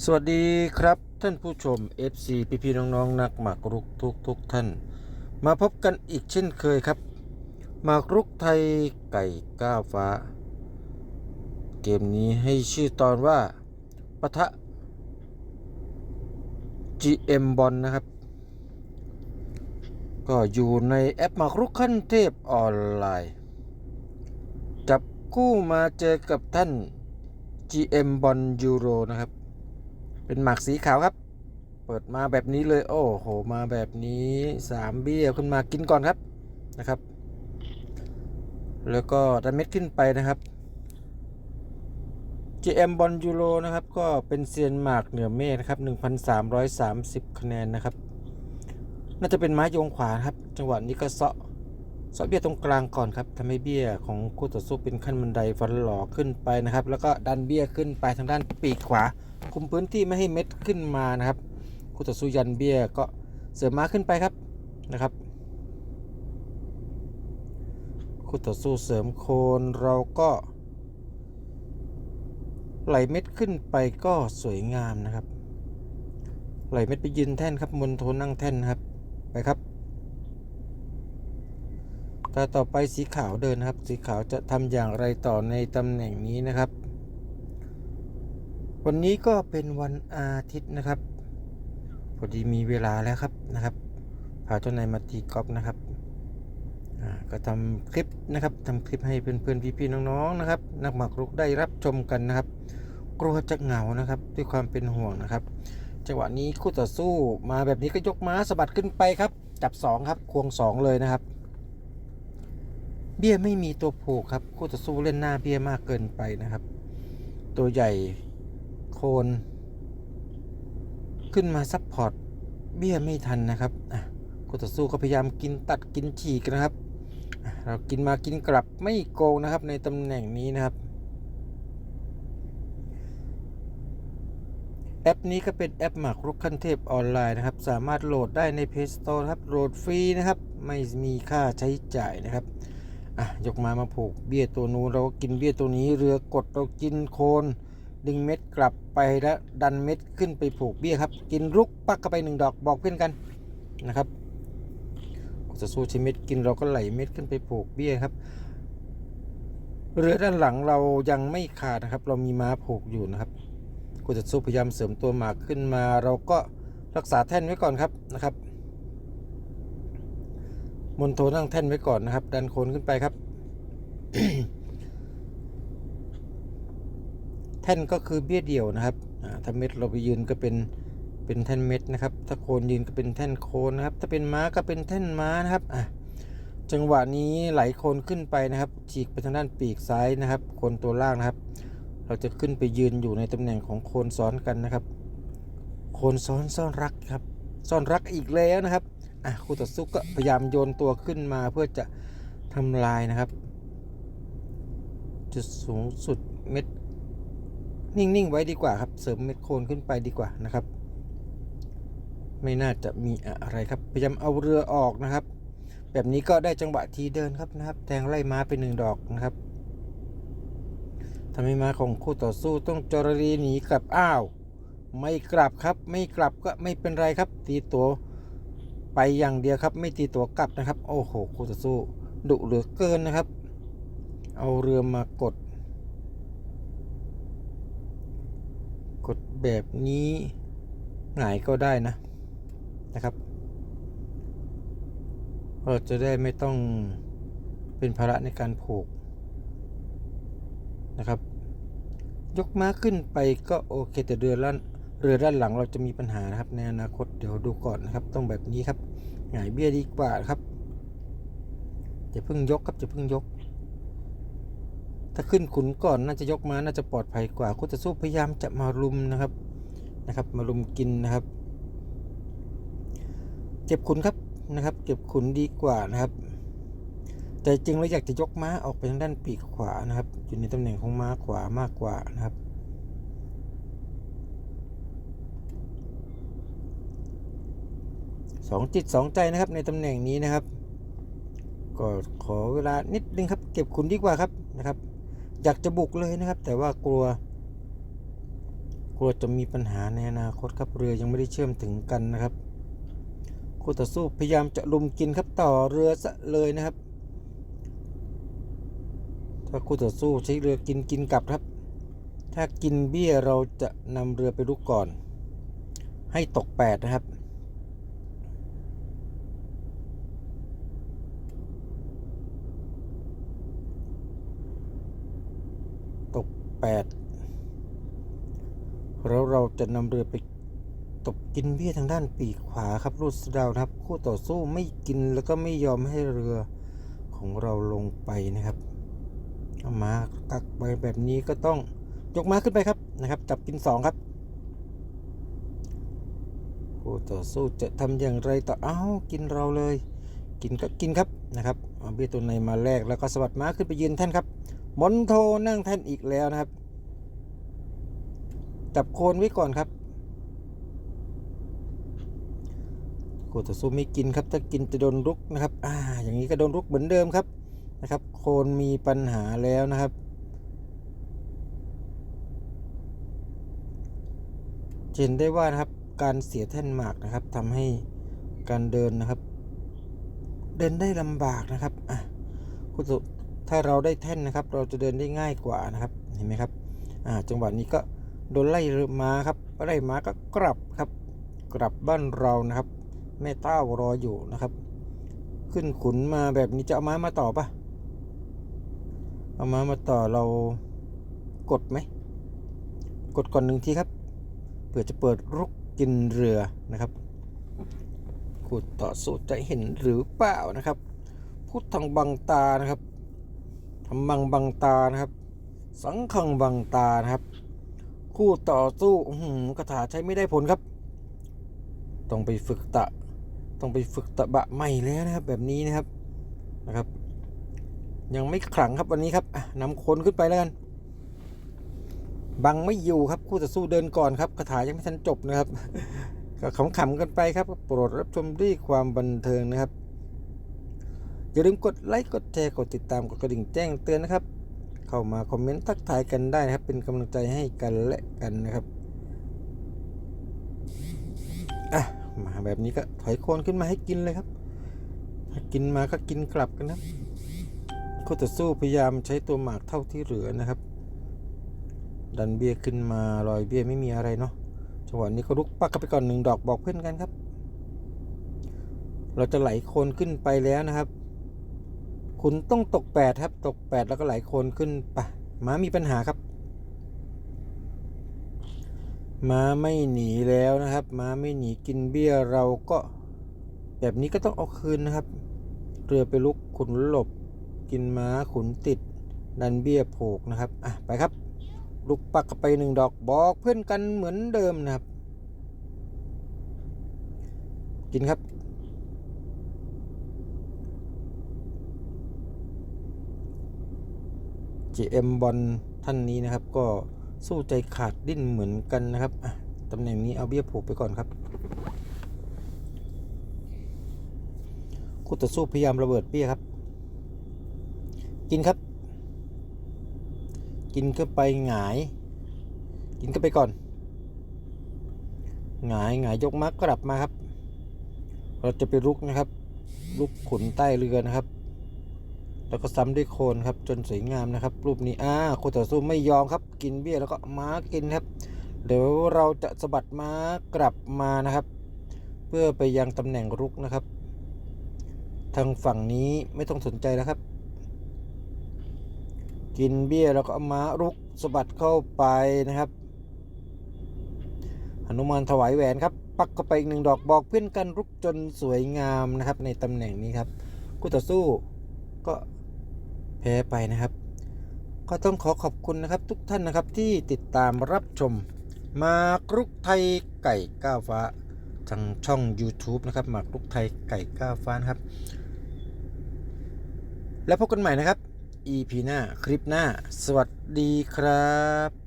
สวัสดีครับท่านผู้ชม FC พี่พี่ๆน้องๆนักหมากรุกทุกทุกๆท่าน มาพบกันอีกเช่นเคยครับหมากรุกไทยไก่ก้าวฟ้า เกมนี้ให้ชื่อตอนว่าปะทะ GM บอลนะครับ ก็อยู่ในแอปหมากรุกขั้นเทพออนไลน์ จับคู่มาเจอกับท่าน GM บอลยูโรนะครับ เป็นหมากสีขาวครับ เปิดมาแบบนี้เลย โอ้โห มาแบบนี้สามเบี้ยขึ้นมากินก่อนครับนะครับ แล้วก็ดันเม็ดขึ้นไปนะครับ GM บอลยูโรนะครับ ก็เป็นเซียนหมากเหนือเมฆนะครับ 1,330 คะแนนนะครับ น่าจะเป็นไม้โยงขวาครับ จังหวะนี้ก็เซาะ เซาะเบี้ยตรงกลางก่อนครับทำให้เบี้ยของคู่ต่อสู้เป็นขั้นบันไดฟันหล่อขึ้นไปนะครับ แล้วก็ดันเบี้ยขึ้นไปทางด้านปีกขวา คุมพื้นที่ไม่ให้เม็ดขึ้นมานะครับ คู่ต่อสู้ยันเบี้ยก็เสริมม้าขึ้นไปครับนะครับ คู่ต่อสู้เสริมโคนเราก็ ไหลเม็ดขึ้นไปก็สวยงามนะครับ ไหลเม็ดไปยืนแท่นครับมนโทนั่งแท่นครับไปครับ ตาต่อไปสีขาวเดินนะครับ สีขาวจะทำอย่างไรต่อในตำแหน่งนี้นะครับ วันนี้ก็เป็นวันอาทิตย์นะครับพอดีมีเวลาแล้วครับนะครับพาเจ้านายมาตีกอล์ฟนะครับอ่าก็ทำคลิปนะครับทำคลิปให้เพื่อนๆพี่ๆน้องๆนะครับ นักหมากรุกได้รับชมกันนะครับ กลัวจะเหงานะครับ ด้วยความเป็นห่วงนะครับ จังหวะนี้คู่ต่อสู้มาแบบนี้ก็ยกม้าสะบัดขึ้นไปครับ จับสองครับ ควงสองเลยนะครับ เบี้ยไม่มีตัวผูกครับคู่ต่อสู้เล่นหน้าเบี้ยมากเกินไปนะครับ ตัวใหญ่โคนขึ้นมาซับพอร์ตเบี้ยไม่ทันนะครับคู่ต่อสู้ก็พยายามกินตัดกินฉีกนะครับ เรากินมากินกลับไม่โกงนะครับในตำแหน่งนี้นะครับ แอปนี้ก็เป็นแอปหมากรุกขั้นเทพออนไลน์นะครับ สามารถโหลดได้ใน Play Store ครับโหลดฟรีนะครับ ไม่มีค่าใช้จ่ายนะครับ อะยกมามาผูกเบี้ยตัวนู้นเรากินเบี้ยตัวนี้เรือกดเรากินโคนดึงเม็ดกลับไปแล้วดันเม็ดขึ้นไปผูกเบี้ยครับ กินรุกปักเข้าไปหนึ่งดอกบอกเพื่อนกันนะครับจะสู้ใช้เม็ดกินเราก็ไหลเม็ดขึ้นไปผูกเบี้ยครับเรือด้านหลังเรายังไม่ขาดนะครับ เรามีม้าผูกอยู่นะครับกูจะสู้พยายามเสริมตัวหมากขึ้นมา เราก็รักษาแท่นไว้ก่อนครับนะครับ นโทนั่งแท่นไว้ก่อนนะครับ ดันโคนขึ้นไปครับ แท่นก็คือเบี้ยเดี่ยวนะครับถ้าเม็ดเราไปยืนก็เป็นเป็นแท่นเม็ดนะครับ ถ้าโคนยืนก็เป็นแท่นโคนนะครับ ถ้าเป็นม้าก็เป็นแท่นม้านะครับอะจังหวะนี้ไหลโคนขึ้นไปนะครับ ฉีกไปทางด้านปีกซ้ายนะครับ โคนตัวล่างนะครับ เราจะขึ้นไปยืนอยู่ในตำแหน่งของโคนซ้อนกันนะครับ โคนซ้อนซ่อนรักครับ ซ่อนรักอีกแล้วนะครับ อะคู่ต่อสู้ก็พยายามโยนตัวขึ้นมาเพื่อจะทำลายนะครับ จุดสูงสุดเม็ด นิ่ง ๆ ไว้ดีกว่าครับ เสริมเม็ดโคนขึ้นไปดีกว่านะครับ ไม่น่าจะมีอะไรครับ พยายามเอาเรือออกนะครับ แบบนี้ก็ได้จังหวะทีเดินครับนะครับ แทงไล่ม้าไปหนึ่งดอกนะครับทำให้ม้าของคู่ต่อสู้ต้องจรรีหนีกลับอ้าว ไม่กลับครับ ไม่กลับก็ไม่เป็นไรครับ ตีตัว ไปอย่างเดียวครับ ไม่ตีตัวกลับนะครับ โอ้โหคู่ต่อสู้ดุเหลือเกินนะครับ เอาเรือมากด กดแบบนี้หงายก็ได้นะนะครับ เราจะได้ไม่ต้องเป็นภาระในการผูกนะครับ ยกม้าขึ้นไปก็โอเคแต่เรือด้าน เรือด้านหลังเราจะมีปัญหานะครับ ในอนาคตเดี๋ยวดูก่อนนะครับ ต้องแบบนี้ครับหงายเบี้ยดีกว่าครับจะเพิ่งยกครับจะเพิ่งยก ถ้าขึ้นขุนก่อนน่าจะยกมาน่าจะปลอดภัยกว่าคู่ต่อสู้พยายามจะมารุมนะครับนะครับ มารุมกินนะครับ เก็บขุนครับนะครับ เก็บขุนดีกว่านะครับ แต่จริงเราอยากจะยกม้าออกไปทางด้านปีกขวานะครับ อยู่ในตำแหน่งของม้าขวามากกว่านะครับ สองจิตสองใจนะครับในตำแหน่งนี้นะครับ ก็ขอเวลานิดนึงครับ เก็บขุนดีกว่าครับนะครับ อยากจะบุกเลยนะครับ แต่ว่ากลัว กลัวจะมีปัญหาในอนาคตครับเรือยังไม่ได้เชื่อมถึงกันนะครับคู่ต่อสู้พยายามจะลุมกินครับต่อเรือซะเลยนะครับ ถ้าคู่ต่อสู้ใช้เรือกินกินกลับครับ ถ้ากินเบี้ยเราจะนำเรือไปลุกก่อน ให้ตกแปดนะครับ ตกแปด แล้วเราจะนำเรือไปตบกินเบี้ยทางด้านปีกขวาครับรูดสดาวนะครับ คู่ต่อสู้ไม่กินแล้วก็ไม่ยอมให้เรือของเราลงไปนะครับเอามากักไปแบบนี้ก็ต้องยกมาขึ้นไปครับนะครับจับกินสองครับคู่ต่อสู้จะทำอย่างไรต่อเอ้ากินเราเลย กินก็กินครับนะครับเอาเบี้ยตัวในมาแลกแล้วก็สวัสดม้าขึ้นไปยืนแท่นครับมอนโทนั่งแท่นอีกแล้วนะครับ จับโคนไว้ก่อนครับโคต่อสู้ไม่กินครับถ้ากินจะโดนรุกนะครับอ่าอย่างนี้ก็โดนรุกเหมือนเดิมครับนะครับ โคนมีปัญหาแล้วนะครับเห็นได้ว่านะครับการเสียแท่นหมากนะครับทำให้การเดินนะครับ เดินได้ลำบากนะครับอะคุณสุถ้าเราได้แท่นนะครับ เราจะเดินได้ง่ายกว่านะครับเห็นไหมครับอ่าจังหวะนี้ก็ โดนไล่มาครับไล่มาก็กลับครับ กลับบ้านเรานะครับ แม่เต้ารออยู่นะครับ ขึ้นขุนมาแบบนี้จะเอาม้ามาต่อปะเอาม้ามาต่อเรากดไหม กดก่อนหนึ่งทีครับเพื่อจะเปิดรุกกินเรือนะครับคู่ต่อสู้จะเห็นหรือเปล่านะครับ พูดทางบังตานะครับทำบังบังตานะครับ สังขังบังตานะครับ คู่ต่อสู้อื้อหือกระถาใช้ไม่ได้ผลครับ ต้องไปฝึกตะ ต้องไปฝึกตะบะใหม่แล้วนะครับ แบบนี้นะครับนะครับ ยังไม่ขลังครับวันนี้ครับนำคนขึ้นไปแล้วกันบังไม่อยู่ครับคู่ต่อสู้เดินก่อนครับคาถายังไม่ทันจบนะครับก็ขำๆกันไปครับ โปรดรับชมด้วยความบันเทิงนะครับอย่าลืมกดไลค์กดแชร์กดติดตามกดกระดิ่งแจ้งเตือนนะครับ เข้ามาคอมเมนต์ทักทายกันได้นะครับ เป็นกำลังใจให้กันและกันนะครับอะมาแบบนี้ก็ถอยโคนขึ้นมาให้กินเลยครับ ถ้ากินมาก็กินกลับกันนะคู่ต่อสู้พยายามใช้ตัวหมากเท่าที่เหลือนะครับ ดันเบียขึ้นมาลอยเบียไม่มีอะไรเนาะจังหวะนี้ก็ลุกปักเข้าไปก่อนหนึ่งดอกบอกเพื่อนกันครับ เราจะไหลโคนขึ้นไปแล้วนะครับ คุณต้องตกแปดครับ ตกแปดแล้วก็ไหลโคนขึ้นไปม้ามีปัญหาครับ ม้าไม่หนีแล้วนะครับ ม้าไม่หนีกินเบี้ยเราก็ แบบนี้ก็ต้องเอาคืนนะครับ เรือไปลุกขุนหลบ กินม้าขุนติด ดันเบี้ยโผกนะครับ อะ ไปครับลูกปักไปหนึ่งดอกบอกเพื่อนกันเหมือนเดิมนะครับ กินครับ GM บอลท่านนี้นะครับ ก็สู้ใจขาดดิ้นเหมือนกันนะครับตำแหน่งนี้เอาเบี้ยผูกไปก่อนครับคู่ต่อสู้พยายามระเบิดเบี้ยครับ กินครับ กินเข้าไปหงาย กินเข้าไปก่อนหงายหงายยกมักกลับมาครับ เราจะไปลุกนะครับลุกขุนใต้เรือนะครับ แล้วก็ซ้ำด้วยโคนครับจนสวยงามนะครับ รูปนี้อ่าคู่ต่อสู้ไม่ยอมครับกินเบี้ยแล้วก็ม้ากินครับ เดี๋ยวเราจะสะบัดม้ากลับมานะครับ เพื่อไปยังตำแหน่งรุกนะครับ ทางฝั่งนี้ไม่ต้องสนใจแล้วครับ กินเบี้ยแล้วก็ม้ารุกสะบัดเข้าไปนะครับหนุมานถวายแหวนครับ ปักเข้าไปอีกหนึ่งดอกบอกเพื่อนกันรุกจนสวยงามนะครับ ในตำแหน่งนี้ครับคู่ต่อสู้ก็ แพ้ไปนะครับ ก็ต้องขอขอบคุณนะครับทุกท่านนะครับที่ติดตามรับชม มากรุกไทยไก่ก้าวฟ้าทางช่อง YouTube นะครับมากรุกไทยไก่ก้าวฟ้านะครับ แล้วพบกันใหม่นะครับ EP หน้าคลิปหน้า สวัสดีครับ